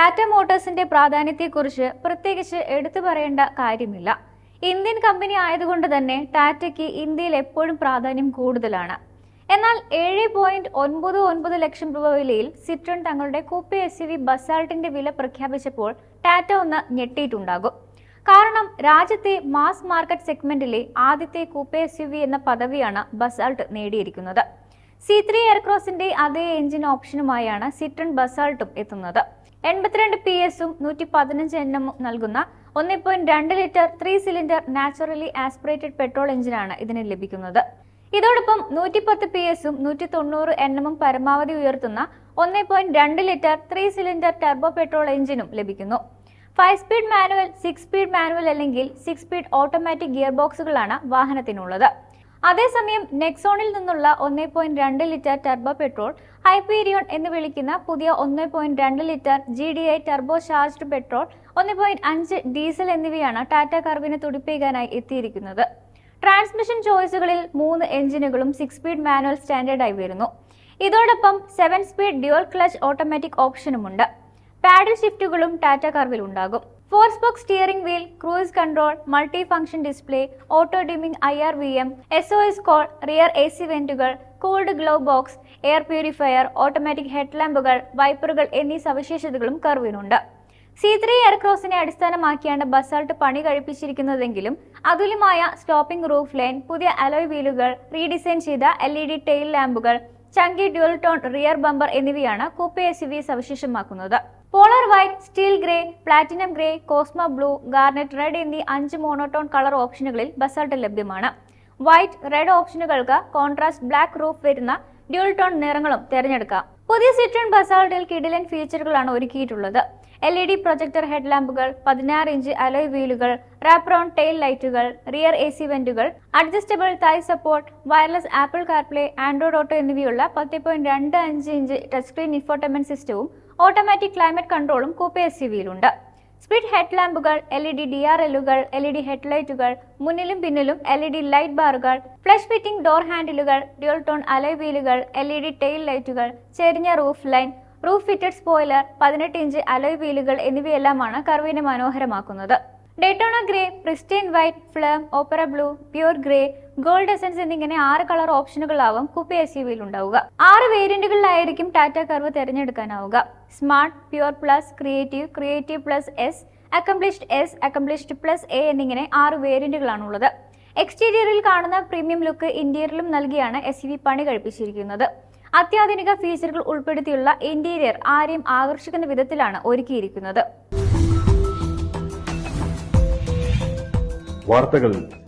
ടാറ്റ മോട്ടോഴ്സിന്റെ പ്രാധാന്യത്തെക്കുറിച്ച് പ്രത്യേകിച്ച് എടുത്തു പറയേണ്ട കാര്യമില്ല. ഇന്ത്യൻ കമ്പനി ആയതുകൊണ്ട് തന്നെ ടാറ്റയ്ക്ക് ഇന്ത്യയിൽ എപ്പോഴും പ്രാധാന്യം കൂടുതലാണ്. എന്നാൽ ഏഴ് പോയിന്റ് ഒൻപത് ഒൻപത് ലക്ഷം രൂപ വിലയിൽ സിട്രൺ തങ്ങളുടെ കൂപ്പി എസ് യു വി ബസാൾട്ടിന്റെ വില പ്രഖ്യാപിച്ചപ്പോൾ ടാറ്റ ഒന്ന് ഞെട്ടിയിട്ടുണ്ടാകും. കാരണം രാജ്യത്തെ മാസ് മാർക്കറ്റ് സെഗ്മെന്റിലെ ആദ്യത്തെ കൂപ്പെ എസ് എന്ന പദവിയാണ് ബസാൾട്ട് നേടിയിരിക്കുന്നത്. സി ത്രീ എയർക്രോസിന്റെ അതേ എഞ്ചിൻ ഓപ്ഷനുമായാണ് സിട്രൺ ബസാൾട്ടും എത്തുന്നത്. എൺപത്തിരണ്ട് പി എസും നൂറ്റി പതിനഞ്ച് എണ്ണമും നൽകുന്ന ഒന്ന് പോയിന്റ് രണ്ട് litre three cylinder naturally aspirated petrol എഞ്ചിനാണ് ഇതിന് ലഭിക്കുന്നത്. ഇതോടൊപ്പം നൂറ്റി പത്ത് പി എസും നൂറ്റി തൊണ്ണൂറ് എണ്ണമും പരമാവധി ഉയർത്തുന്ന ഒന്ന് പോയിന്റ് രണ്ട് litre three cylinder turbo petrol എഞ്ചിനും ലഭിക്കുന്നു. Five speed manual six speed manual അല്ലെങ്കിൽ സിക്സ് സ്പീഡ് ഓട്ടോമാറ്റിക് ഗിയർ ബോക്സുകളാണ് വാഹനത്തിനുള്ളത്. അതേസമയം നെക്സോണിൽ നിന്നുള്ള ഒന്നേ പോയിന്റ് രണ്ട് ലിറ്റർ ടർബോ പെട്രോൾ ഹൈപ്പീരിയോൺ എന്ന് വിളിക്കുന്ന പുതിയ ഒന്നേ പോയിന്റ് രണ്ട് litre G D I turbo charged petrol ഒന്നേ പോയിന്റ് അഞ്ച് ഡീസൽ എന്നിവയാണ് ടാറ്റ കർവിനെ തുടിപ്പിക്കാനായി എത്തിയിരിക്കുന്നത്. ട്രാൻസ്മിഷൻ ചോയ്സുകളിൽ മൂന്ന് എഞ്ചിനുകളും സിക്സ് സ്പീഡ് മാനുവൽ സ്റ്റാൻഡേർഡായി വരുന്നു. ഇതോടൊപ്പം seven speed dual clutch automatic ഓപ്ഷനുമുണ്ട് paddle ഷിഫ്റ്റുകളും ടാറ്റ കർവിൽ ഉണ്ടാകും. Four spoke steering wheel cruise control multi function display auto dimming I R V M S O S call rear A C വെന്റുകൾ cooled glove box air purifier automatic head ലാമ്പുകൾ വൈപ്പറുകൾ എന്നീ സവിശേഷതകളും കർവിനുണ്ട്. C three എയർക്രോസിനെ അടിസ്ഥാനമാക്കിയാണ് basalt പണി കഴിപ്പിച്ചിരിക്കുന്നതെങ്കിലും അതുല്യമായ sloping roof line പുതിയ alloy വീലുകൾ redesign ചെയ്ത L E D tail ലാമ്പുകൾ chunky dual tone rear bumper എന്നിവയാണ് coupe S സവിശേഷമാക്കുന്നത്. Polar white steel grey platinum grey cosmo blue garnet red എന്നീ അഞ്ച് മോണോട്ടോൺ കളർ ഓപ്ഷനുകളിൽ ബസാൾട്ട് ലഭ്യമാണ്. വൈറ്റ് റെഡ് ഓപ്ഷനുകൾക്ക് contrast black roof വരുന്ന dual tone നിറങ്ങളും തിരഞ്ഞെടുക്കാം. പുതിയ സിട്രൺ ബസാൾട്ടിൽ കിഡിലൻ ഫീച്ചറുകളാണ് ഒരുക്കിയിട്ടുള്ളത്. L E D projector head ലാമ്പുകൾ പതിനാറ് ഇഞ്ച് അലോയ് വീലുകൾ റാപ്രോൺ ടെയിൽ ലൈറ്റുകൾ rear A C വെന്റുകൾ adjustable thigh support wireless Apple CarPlay Android auto എന്നിവയുള്ള പത്ത് പോയിന്റ് രണ്ട് അഞ്ച് ഇഞ്ച് ടച്ച് സ്ക്രീൻ ഇൻഫോർട്ടൈൻമെന്റ് സിസ്റ്റവും ഓട്ടോമാറ്റിക് ക്ലൈമറ്റ് കൺട്രോളും കൂപ്പേ എസ് വിയിലുണ്ട് speed head ലാമ്പുകൾ L E D D R എല്ലുകൾ എൽ ഇ ഡി ഹെഡ്ലൈറ്റുകൾ മുന്നിലും പിന്നിലും എൽ ഇ ഡി ലൈറ്റ് ബാറുകൾ ഫ്ലഷ് ഫിറ്റിംഗ് ഡോർ ഹാൻഡിലുകൾ ഡ്യുവൽ ടോൺ അലോയ് വീലുകൾ എൽ ഇ ഡി ടെയിൽ ലൈറ്റുകൾ ചെരിഞ്ഞ roof line roof fitted spoiler പതിനെട്ട് ഇഞ്ച് അലോയ് വീലുകൾ എന്നിവയെല്ലാമാണ് കർവിനെ മനോഹരമാക്കുന്നത്. Daytona grey pristine white flame opera blue pure grey gold essence എന്നിങ്ങനെ ആറ് കളർ ഓപ്ഷനുകളാവും കുപ്പി എസ് യു വിയിൽ ഉണ്ടാവുക. ആറ് വേരിയന്റുകളിലായിരിക്കും Tata Curvv തിരഞ്ഞെടുക്കാനാവുക. Smart pure plus creative creative plus S accomplished S accomplished plus A എന്നിങ്ങനെ ആറ് വേരിയന്റുകളാണുള്ളത്. എക്സ്റ്റീരിയറിൽ കാണുന്ന പ്രീമിയം ലുക്ക് ഇന്റീരിയറിലും നൽകിയാണ് എസ് വി പണി കഴിപ്പിച്ചിരിക്കുന്നത്. അത്യാധുനിക ഫീച്ചറുകൾ ഉൾപ്പെടുത്തിയുള്ള ഇന്റീരിയർ ആരെയും ആകർഷിക്കുന്ന വിധത്തിലാണ് ഒരുക്കിയിരിക്കുന്നത്. വാർത്തകൾ